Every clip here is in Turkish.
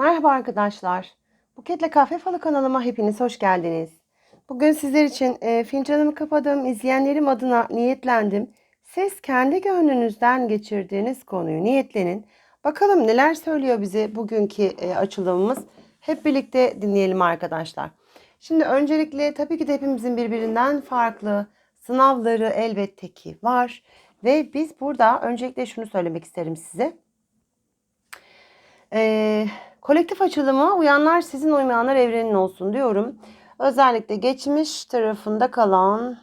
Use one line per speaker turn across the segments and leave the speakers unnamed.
Merhaba arkadaşlar. Buketle Kahve Falı kanalıma hepiniz hoş geldiniz. Bugün sizler için e, fincanımı kapadım, izleyenlerim adına niyetlendim. Siz kendi gönlünüzden geçirdiğiniz konuyu niyetlenin. Bakalım neler söylüyor bize bugünkü e, açılımımız. Hep birlikte dinleyelim arkadaşlar. Şimdi öncelikle tabii ki de hepimizin birbirinden farklı sınavları elbette ki var. Ve biz burada öncelikle şunu söylemek isterim size. Ee, kolektif açılımı uyanlar sizin uymayanlar evrenin olsun diyorum. Özellikle geçmiş tarafında kalan,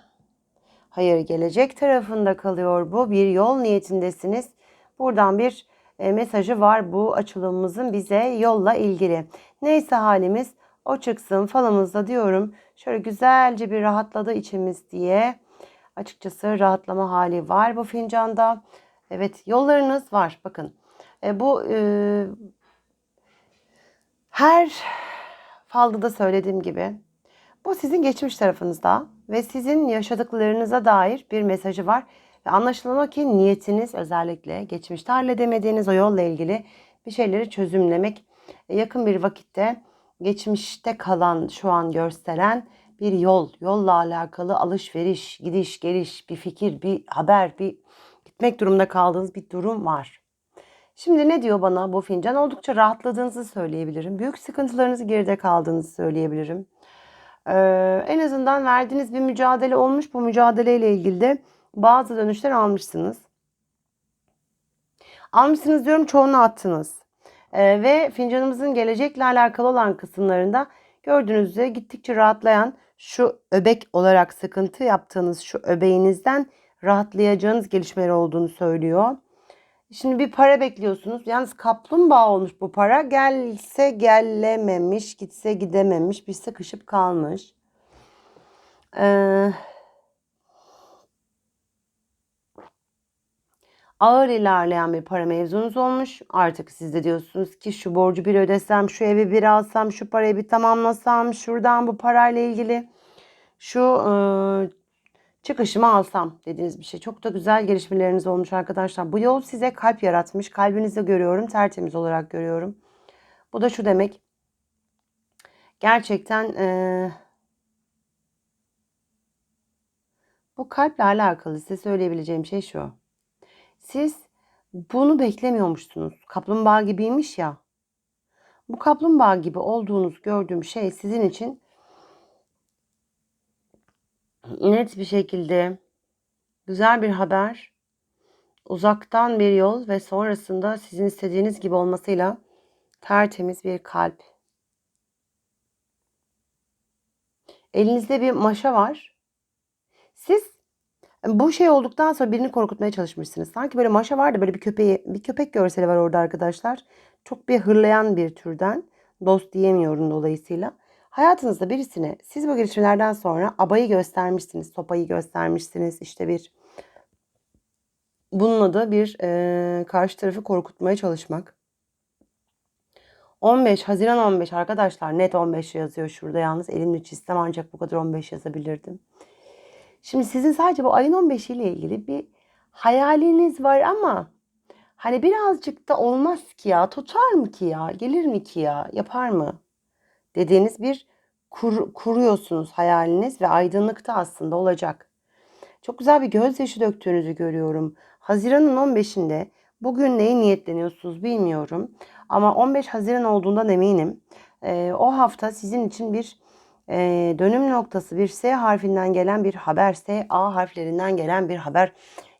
hayır gelecek tarafında kalıyor bu. Bir yol niyetindesiniz. Buradan bir e, mesajı var bu açılımımızın bize yolla ilgili. Neyse halimiz o çıksın falımızda diyorum. Şöyle güzelce bir rahatladı içimiz diye. Açıkçası rahatlama hali var bu fincanda. Evet yollarınız var bakın. E, bu e, her falda da söylediğim gibi bu sizin geçmiş tarafınızda ve sizin yaşadıklarınıza dair bir mesajı var. Ve anlaşılan o ki niyetiniz özellikle geçmişte halledemediğiniz o yolla ilgili bir şeyleri çözümlemek yakın bir vakitte geçmişte kalan şu an gösteren bir yol, yolla alakalı alışveriş, gidiş, geliş, bir fikir, bir haber, bir gitmek durumunda kaldığınız bir durum var. Şimdi ne diyor bana bu fincan? Oldukça rahatladığınızı söyleyebilirim. Büyük sıkıntılarınızı geride kaldığınızı söyleyebilirim. Ee, en azından verdiğiniz bir mücadele olmuş. Bu mücadeleyle ilgili de bazı dönüşler almışsınız. Almışsınız diyorum çoğunu attınız. Ee, ve fincanımızın gelecekle alakalı olan kısımlarında gördüğünüz üzere gittikçe rahatlayan şu öbek olarak sıkıntı yaptığınız şu öbeğinizden rahatlayacağınız gelişmeler olduğunu söylüyor. Şimdi bir para bekliyorsunuz. Yalnız kaplumbağa olmuş bu para. Gelse gelememiş, gitse gidememiş, bir sıkışıp kalmış. Ee, ağır ilerleyen bir para mevzunuz olmuş. Artık siz de diyorsunuz ki şu borcu bir ödesem, şu evi bir alsam, şu parayı bir tamamlasam, şuradan bu parayla ilgili şu e, çıkışımı alsam dediğiniz bir şey. Çok da güzel gelişmeleriniz olmuş arkadaşlar. Bu yol size kalp yaratmış. Kalbinizde görüyorum, tertemiz olarak görüyorum. Bu da şu demek. Gerçekten e, bu kalple alakalı size söyleyebileceğim şey şu. Siz bunu beklemiyormuşsunuz. Kaplumbağa gibiymiş ya. Bu kaplumbağa gibi olduğunuz gördüğüm şey sizin için net bir şekilde güzel bir haber, uzaktan bir yol ve sonrasında sizin istediğiniz gibi olmasıyla tertemiz bir kalp. Elinizde bir maşa var. Siz bu şey olduktan sonra birini korkutmaya çalışmışsınız. Sanki böyle maşa vardı böyle bir köpeği, bir köpek görseli var orada arkadaşlar. Çok bir hırlayan bir türden. Dost diyemiyorum dolayısıyla. Hayatınızda birisine siz bu gelişmelerden sonra abayı göstermişsiniz, sopayı göstermişsiniz. İşte bir bunun adı bir e, karşı tarafı korkutmaya çalışmak. 15 Haziran 15 arkadaşlar net 15 yazıyor şurada yalnız elimle çizsem ancak bu kadar 15 yazabilirdim. Şimdi sizin sadece bu ayın 15 ile ilgili bir hayaliniz var ama hani birazcık da olmaz ki ya tutar mı ki ya gelir mi ki ya yapar mı dediğiniz bir kur, kuruyorsunuz hayaliniz ve aydınlıkta aslında olacak. Çok güzel bir gözyaşı döktüğünüzü görüyorum. Haziran'ın 15'inde bugün neyi niyetleniyorsunuz bilmiyorum. Ama 15 Haziran olduğundan eminim. Ee, o hafta sizin için bir e, dönüm noktası, bir S harfinden gelen bir haber, S, A harflerinden gelen bir haber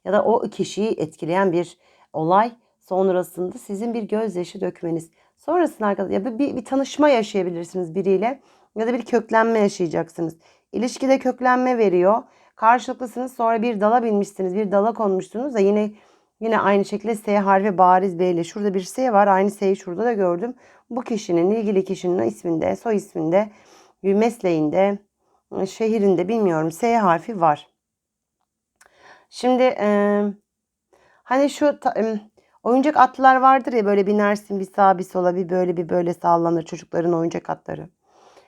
ya da o kişiyi etkileyen bir olay sonrasında sizin bir gözyaşı dökmeniz. Sonrasında arkadaşlar ya bir, bir, tanışma yaşayabilirsiniz biriyle ya da bir köklenme yaşayacaksınız. İlişkide köklenme veriyor. Karşılıklısınız sonra bir dala binmişsiniz, bir dala konmuşsunuz da yine yine aynı şekilde S harfi bariz belli. Şurada bir S var. Aynı S'yi şurada da gördüm. Bu kişinin, ilgili kişinin isminde, soy isminde, mesleğinde, şehrinde bilmiyorum S harfi var. Şimdi e, hani şu ta, e, oyuncak atlar vardır ya böyle binersin bir sağa bir sola bir böyle bir böyle sallanır çocukların oyuncak atları.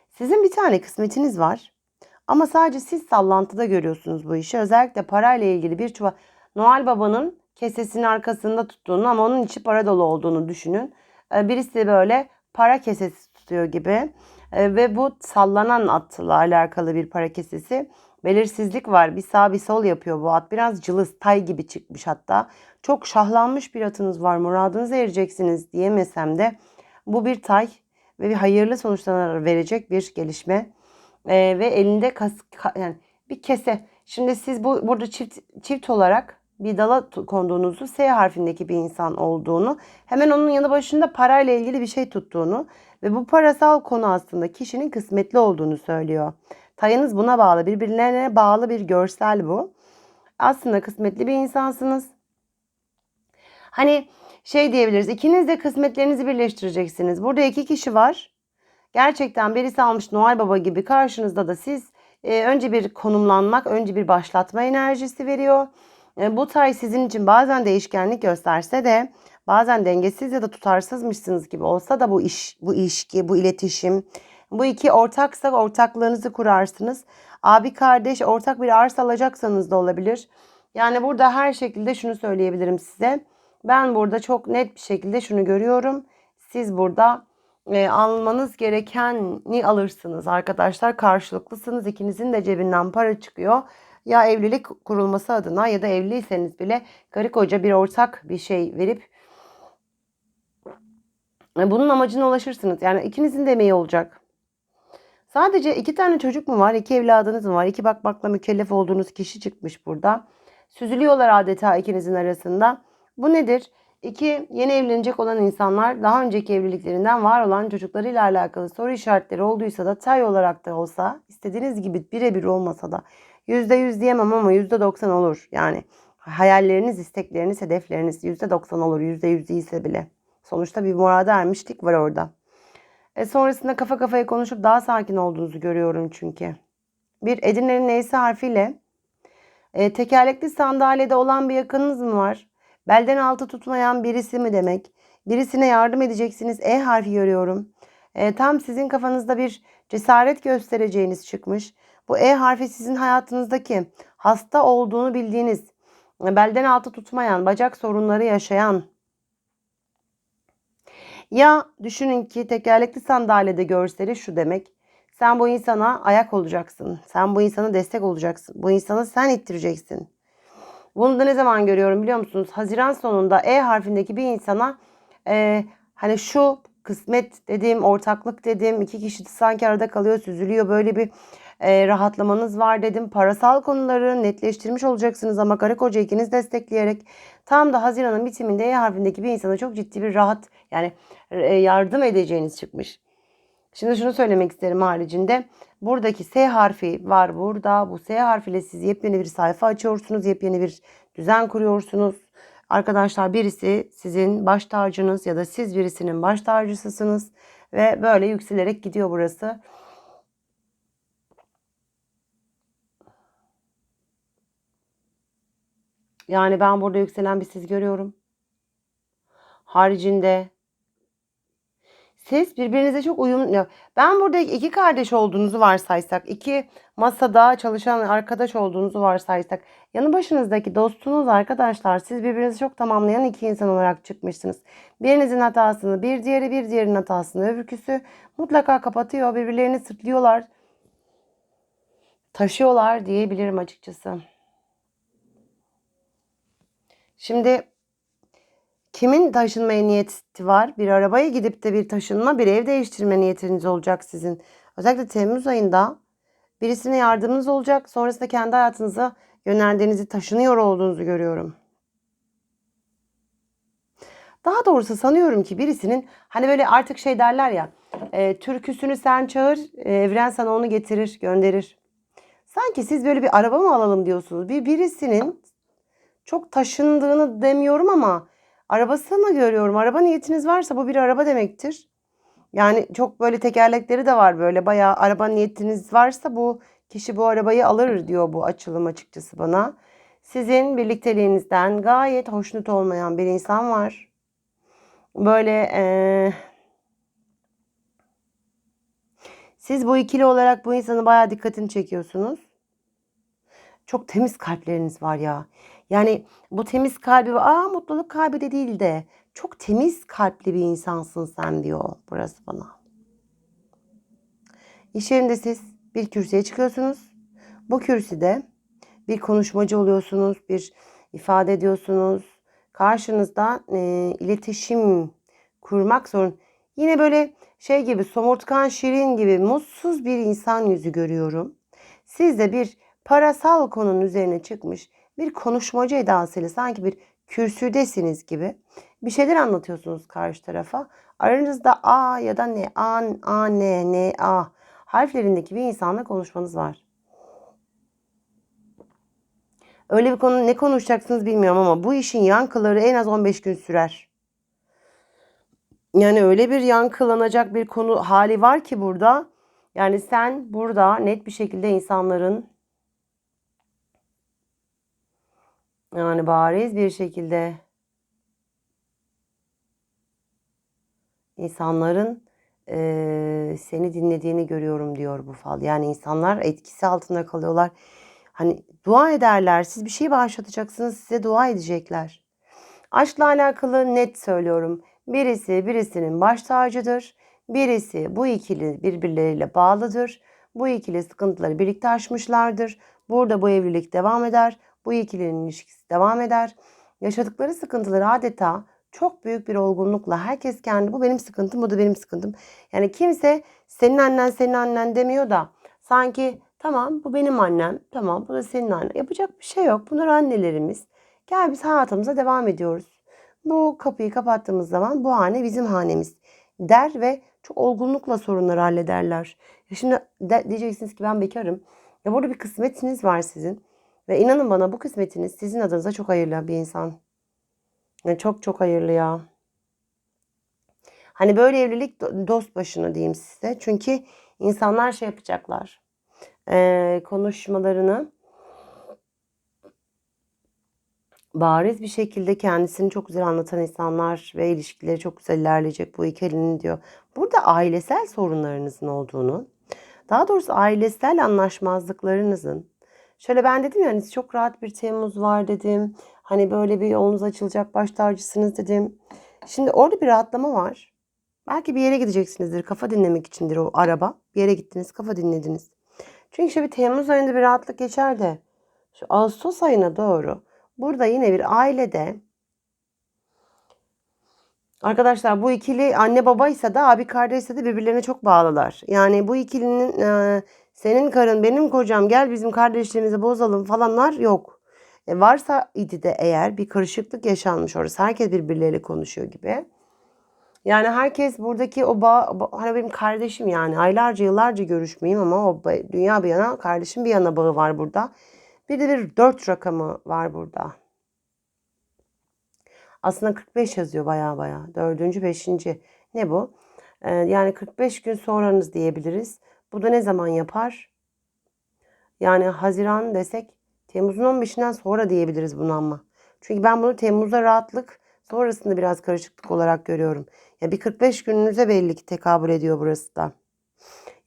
Sizin bir tane kısmetiniz var. Ama sadece siz sallantıda görüyorsunuz bu işi. Özellikle parayla ilgili bir çuval Noel Baba'nın kesesinin arkasında tuttuğunu ama onun içi para dolu olduğunu düşünün. Birisi böyle para kesesi tutuyor gibi. E, ve bu sallanan atla alakalı bir para kesesi. Belirsizlik var. Bir sağ bir sol yapıyor bu at. Biraz cılız, tay gibi çıkmış hatta. Çok şahlanmış bir atınız var. Muradınıza ereceksiniz diyemesem de bu bir tay ve bir hayırlı sonuçlar verecek bir gelişme. E, ve elinde kas, ka- yani bir kese. Şimdi siz bu burada çift çift olarak bir dala konduğunuzu S harfindeki bir insan olduğunu hemen onun yanı başında parayla ilgili bir şey tuttuğunu ve bu parasal konu aslında kişinin kısmetli olduğunu söylüyor. Tayınız buna bağlı birbirlerine bağlı bir görsel bu. Aslında kısmetli bir insansınız. Hani şey diyebiliriz ikiniz de kısmetlerinizi birleştireceksiniz. Burada iki kişi var. Gerçekten birisi almış Noel Baba gibi karşınızda da siz e, önce bir konumlanmak, önce bir başlatma enerjisi veriyor. E, bu tay sizin için bazen değişkenlik gösterse de bazen dengesiz ya da tutarsızmışsınız gibi olsa da bu iş, bu ilişki, bu iletişim, bu iki ortaksa ortaklığınızı kurarsınız. Abi kardeş ortak bir arsa alacaksanız da olabilir. Yani burada her şekilde şunu söyleyebilirim size. Ben burada çok net bir şekilde şunu görüyorum. Siz burada e, almanız gerekeni alırsınız arkadaşlar. Karşılıklısınız. İkinizin de cebinden para çıkıyor. Ya evlilik kurulması adına ya da evliyseniz bile karı koca bir ortak bir şey verip bunun amacına ulaşırsınız. Yani ikinizin de emeği olacak. Sadece iki tane çocuk mu var? iki evladınız mı var? İki bakmakla mükellef olduğunuz kişi çıkmış burada. Süzülüyorlar adeta ikinizin arasında. Bu nedir? İki, yeni evlenecek olan insanlar daha önceki evliliklerinden var olan çocuklarıyla alakalı soru işaretleri olduysa da tay olarak da olsa istediğiniz gibi birebir olmasa da %100 diyemem ama %90 olur. Yani hayalleriniz, istekleriniz, hedefleriniz %90 olur. %100 değilse bile. Sonuçta bir murada ermişlik var orada. E sonrasında kafa kafaya konuşup daha sakin olduğunuzu görüyorum çünkü. Bir Edirne'nin neyse harfiyle e, tekerlekli sandalyede olan bir yakınınız mı var? Belden altı tutmayan birisi mi demek? Birisine yardım edeceksiniz. E harfi görüyorum. E, tam sizin kafanızda bir cesaret göstereceğiniz çıkmış. Bu E harfi sizin hayatınızdaki hasta olduğunu bildiğiniz, e, belden altı tutmayan, bacak sorunları yaşayan, ya düşünün ki tekerlekli sandalyede görseli şu demek. Sen bu insana ayak olacaksın. Sen bu insana destek olacaksın. Bu insanı sen ittireceksin. Bunu da ne zaman görüyorum biliyor musunuz? Haziran sonunda E harfindeki bir insana e, hani şu kısmet dediğim, ortaklık dediğim iki kişi sanki arada kalıyor, süzülüyor. Böyle bir e, rahatlamanız var dedim. Parasal konuları netleştirmiş olacaksınız ama karı koca ikiniz destekleyerek tam da Haziran'ın bitiminde E harfindeki bir insana çok ciddi bir rahat yani e, yardım edeceğiniz çıkmış. Şimdi şunu söylemek isterim haricinde. Buradaki S harfi var burada. Bu S harfiyle siz yepyeni bir sayfa açıyorsunuz. Yepyeni bir düzen kuruyorsunuz. Arkadaşlar birisi sizin baş tacınız ya da siz birisinin baş tacısısınız. Ve böyle yükselerek gidiyor burası. Yani ben burada yükselen bir siz görüyorum. Haricinde siz birbirinize çok uyum... ya Ben burada iki kardeş olduğunuzu varsaysak, iki masada çalışan arkadaş olduğunuzu varsaysak, yanı başınızdaki dostunuz arkadaşlar, siz birbirinizi çok tamamlayan iki insan olarak çıkmışsınız. Birinizin hatasını, bir diğeri bir diğerinin hatasını, öbürküsü mutlaka kapatıyor, birbirlerini sırtlıyorlar, taşıyorlar diyebilirim açıkçası. Şimdi Kimin taşınmaya niyeti var? Bir arabaya gidip de bir taşınma, bir ev değiştirme niyetiniz olacak sizin. Özellikle Temmuz ayında birisine yardımınız olacak. Sonrasında kendi hayatınıza yöneldiğinizi, taşınıyor olduğunuzu görüyorum. Daha doğrusu sanıyorum ki birisinin hani böyle artık şey derler ya e, türküsünü sen çağır e, evren sana onu getirir gönderir. Sanki siz böyle bir araba mı alalım diyorsunuz. Bir birisinin çok taşındığını demiyorum ama Arabası mı görüyorum? Araba niyetiniz varsa bu bir araba demektir. Yani çok böyle tekerlekleri de var böyle bayağı araba niyetiniz varsa bu kişi bu arabayı alır diyor bu açılım açıkçası bana. Sizin birlikteliğinizden gayet hoşnut olmayan bir insan var. Böyle ee, siz bu ikili olarak bu insanı bayağı dikkatini çekiyorsunuz. Çok temiz kalpleriniz var ya. Yani bu temiz kalbi, aa mutluluk kalbi de değil de çok temiz kalpli bir insansın sen diyor burası bana. İş yerinde siz bir kürsüye çıkıyorsunuz. Bu kürsüde bir konuşmacı oluyorsunuz, bir ifade ediyorsunuz. Karşınızda e, iletişim kurmak zorun. Yine böyle şey gibi somurtkan şirin gibi mutsuz bir insan yüzü görüyorum. Siz de bir parasal konunun üzerine çıkmış bir konuşmacı edasıyla sanki bir kürsüdesiniz gibi bir şeyler anlatıyorsunuz karşı tarafa. Aranızda A ya da N, A, A, N, N, A harflerindeki bir insanla konuşmanız var. Öyle bir konu ne konuşacaksınız bilmiyorum ama bu işin yankıları en az 15 gün sürer. Yani öyle bir yankılanacak bir konu hali var ki burada. Yani sen burada net bir şekilde insanların yani bariz bir şekilde insanların eee, seni dinlediğini görüyorum diyor bu fal. Yani insanlar etkisi altında kalıyorlar. Hani dua ederler. Siz bir şey başlatacaksınız. Size dua edecekler. Aşkla alakalı net söylüyorum. Birisi birisinin baş tacıdır. Birisi bu ikili birbirleriyle bağlıdır. Bu ikili sıkıntıları birlikte aşmışlardır. Burada bu evlilik devam eder. Bu ikilinin ilişkisi devam eder. Yaşadıkları sıkıntıları adeta çok büyük bir olgunlukla herkes kendi bu benim sıkıntım bu da benim sıkıntım. Yani kimse senin annen senin annen demiyor da sanki tamam bu benim annem tamam bu da senin annen. Yapacak bir şey yok bunlar annelerimiz. Gel biz hayatımıza devam ediyoruz. Bu kapıyı kapattığımız zaman bu hane bizim hanemiz der ve çok olgunlukla sorunları hallederler. Ya şimdi de, diyeceksiniz ki ben bekarım. Ya burada bir kısmetiniz var sizin. Ve inanın bana bu kısmetiniz sizin adınıza çok hayırlı bir insan. Yani çok çok hayırlı ya. Hani böyle evlilik do- dost başına diyeyim size. Çünkü insanlar şey yapacaklar. Ee, konuşmalarını bariz bir şekilde kendisini çok güzel anlatan insanlar ve ilişkileri çok güzel ilerleyecek bu ikilinin diyor. Burada ailesel sorunlarınızın olduğunu, daha doğrusu ailesel anlaşmazlıklarınızın, şöyle ben dedim ya hani çok rahat bir Temmuz var dedim. Hani böyle bir yolunuz açılacak baş tacısınız dedim. Şimdi orada bir rahatlama var. Belki bir yere gideceksinizdir. Kafa dinlemek içindir o araba. Bir yere gittiniz kafa dinlediniz. Çünkü işte bir Temmuz ayında bir rahatlık geçer de şu Ağustos ayına doğru burada yine bir ailede Arkadaşlar bu ikili anne babaysa da abi kardeşse de birbirlerine çok bağlılar. Yani bu ikilinin e, senin karın benim kocam gel bizim kardeşliğimizi bozalım falanlar yok. E, varsa idi de eğer bir karışıklık yaşanmış orası. Herkes birbirleriyle konuşuyor gibi. Yani herkes buradaki o bağ, ba- hani benim kardeşim yani aylarca yıllarca görüşmeyeyim ama o dünya bir yana kardeşim bir yana bağı var burada. Bir de bir dört rakamı var burada. Aslında 45 yazıyor baya baya. Dördüncü, beşinci. Ne bu? Ee, yani 45 gün sonranız diyebiliriz. Bu da ne zaman yapar? Yani Haziran desek Temmuz'un 15'inden sonra diyebiliriz bunu ama. Çünkü ben bunu Temmuz'da rahatlık sonrasında biraz karışıklık olarak görüyorum. Ya bir 45 gününüze belli ki tekabül ediyor burası da.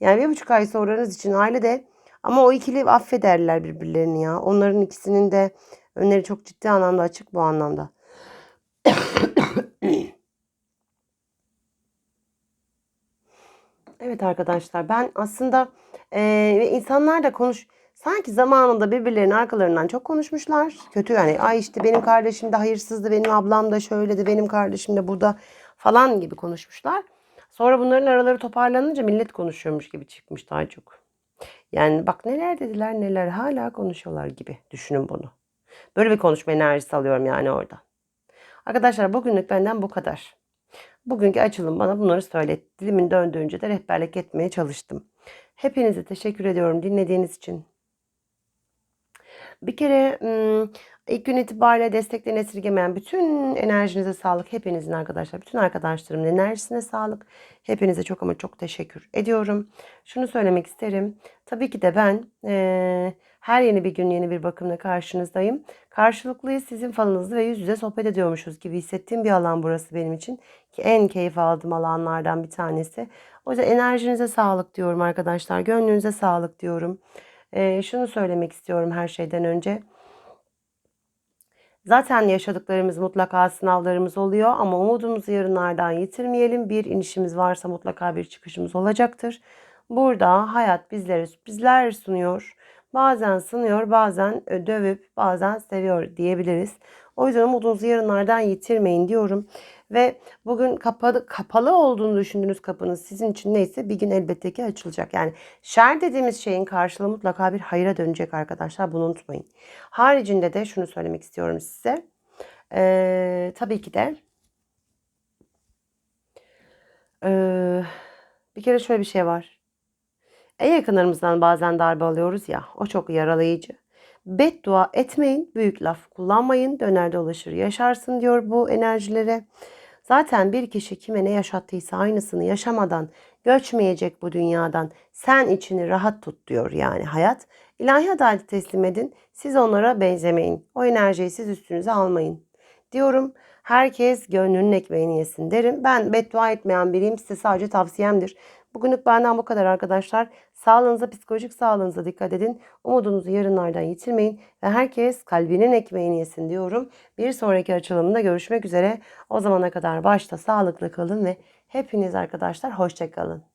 Yani bir buçuk ay sonranız için ailede ama o ikili affederler birbirlerini ya. Onların ikisinin de önleri çok ciddi anlamda açık bu anlamda. Evet arkadaşlar ben aslında ve insanlar da konuş sanki zamanında birbirlerinin arkalarından çok konuşmuşlar. Kötü yani ay işte benim kardeşim de hayırsızdı benim ablam da şöyledi benim kardeşim de burada falan gibi konuşmuşlar. Sonra bunların araları toparlanınca millet konuşuyormuş gibi çıkmış daha çok. Yani bak neler dediler neler hala konuşuyorlar gibi düşünün bunu. Böyle bir konuşma enerjisi alıyorum yani orada. Arkadaşlar bugünlük benden bu kadar. Bugünkü açılım bana bunları söyletti. Dilimin döndüğünce de rehberlik etmeye çalıştım. Hepinize teşekkür ediyorum dinlediğiniz için. Bir kere ilk gün itibariyle desteklerini esirgemeyen bütün enerjinize sağlık. Hepinizin arkadaşlar, bütün arkadaşlarımın enerjisine sağlık. Hepinize çok ama çok teşekkür ediyorum. Şunu söylemek isterim. Tabii ki de ben eee, her yeni bir gün yeni bir bakımla karşınızdayım. Karşılıklıyız sizin falınızda ve yüz yüze sohbet ediyormuşuz gibi hissettiğim bir alan burası benim için. En keyif aldığım alanlardan bir tanesi. O yüzden enerjinize sağlık diyorum arkadaşlar. Gönlünüze sağlık diyorum. Eee, şunu söylemek istiyorum her şeyden önce. Zaten yaşadıklarımız mutlaka sınavlarımız oluyor ama umudumuzu yarınlardan yitirmeyelim. Bir inişimiz varsa mutlaka bir çıkışımız olacaktır. Burada hayat bizlere sürprizler sunuyor. Bazen sınıyor, bazen dövüp, bazen seviyor diyebiliriz. O yüzden umudunuzu yarınlardan yitirmeyin diyorum. Ve bugün kapalı, kapalı olduğunu düşündüğünüz kapınız sizin için neyse bir gün elbette ki açılacak. Yani şer dediğimiz şeyin karşılığı mutlaka bir hayra dönecek arkadaşlar. Bunu unutmayın. Haricinde de şunu söylemek istiyorum size. Ee, tabii ki de ee, bir kere şöyle bir şey var. En yakınlarımızdan bazen darbe alıyoruz ya. O çok yaralayıcı. Beddua etmeyin, büyük laf kullanmayın, döner dolaşır yaşarsın diyor bu enerjilere. Zaten bir kişi kime ne yaşattıysa aynısını yaşamadan göçmeyecek bu dünyadan. Sen içini rahat tut diyor yani hayat. İlahi adaleti teslim edin. Siz onlara benzemeyin. O enerjiyi siz üstünüze almayın. Diyorum herkes gönlünün ekmeğini yesin derim. Ben beddua etmeyen biriyim. Size sadece tavsiyemdir. Bugünlük benden bu kadar arkadaşlar. Sağlığınıza, psikolojik sağlığınıza dikkat edin. Umudunuzu yarınlardan yitirmeyin. Ve herkes kalbinin ekmeğini yesin diyorum. Bir sonraki açılımda görüşmek üzere. O zamana kadar başta sağlıklı kalın ve hepiniz arkadaşlar hoşçakalın.